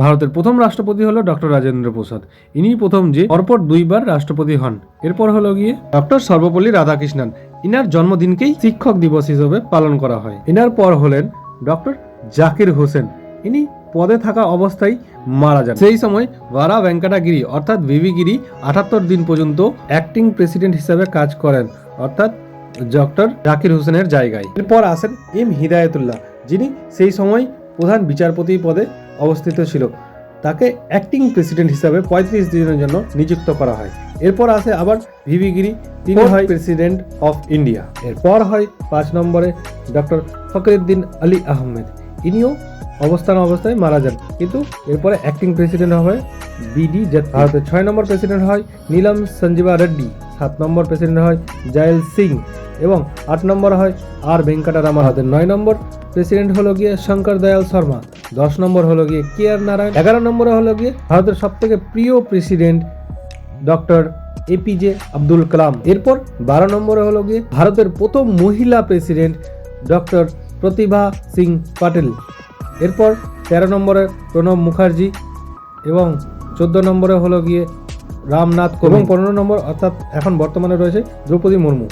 ভারতের প্রথম রাষ্ট্রপতি হলো ডক্টর রাজেন্দ্র প্রসাদ। ইনি প্রথম যে পরপর দুইবার রাষ্ট্রপতি হন। এরপর হলো গিয়ে ডক্টর সর্বপল্লী রাধাকৃষ্ণন। ইনার জন্মদিনকেই শিক্ষক দিবস হিসেবে পালন করা হয়। ইনার পর হলেন ডক্টর জাকির হোসেন। ইনি পদে থাকা অবস্থায় মারা যান। সেই সময় ভারা ভেঙ্কাটাগিরি অর্থাৎ ভিভি গিরি আটাত্তর দিন পর্যন্ত অ্যাক্টিং প্রেসিডেন্ট হিসেবে কাজ করেন, অর্থাৎ ডক্টর জাকির হোসেনের জায়গায়। এরপর আসেন এম. হিদায়তুল্লাহ, যিনি সেই সময় প্রধান বিচারপতি পদে অবস্থিত ছিল। তাকে অ্যাক্টিং প্রেসিডেন্ট হিসাবে পঁয়ত্রিশ দিনের জন্য নিযুক্ত করা হয়। এরপর আসে আবার ভিভি গিরি তিনি হয় প্রেসিডেন্ট অফ ইন্ডিয়া এরপর হয় পাঁচ নম্বরে ডক্টর ফখরুদ্দিন আলী আহমেদ। ইনিও অবস্থান অবস্থায় মারা যান। কিন্তু এরপরে অ্যাক্টিং প্রেসিডেন্ট হয় বিডি ভারতের ছয় নম্বর প্রেসিডেন্ট হয় নীলম সঞ্জীবা রেড্ডি। সাত নম্বর প্রেসিডেন্ট হয় জয়েল সিং। এবং আট নম্বর হয় আর ভেঙ্কটারামা ভারতের নয় নম্বর প্রেসিডেন্ট হলো গিয়ে শঙ্কর দয়াল শর্মা। দশ নম্বর হলো গিয়ে কে আর নারায়ণ, এগারো নম্বরে হলো গিয়ে ভারতের সব থেকে প্রিয় president doctor APJ Abdul Kalam. এরপর বারো নম্বরে হলো গিয়ে ভারতের প্রথম মহিলা প্রেসিডেন্ট ডক্টর প্রতিভা সিং পাটেল। এরপর তেরো নম্বরে প্রণব মুখার্জি এবং চোদ্দ নম্বরে হলো গিয়ে রামনাথ এবং পনেরো নম্বর অর্থাৎ এখন বর্তমানে রয়েছে দ্রৌপদী মুর্মু।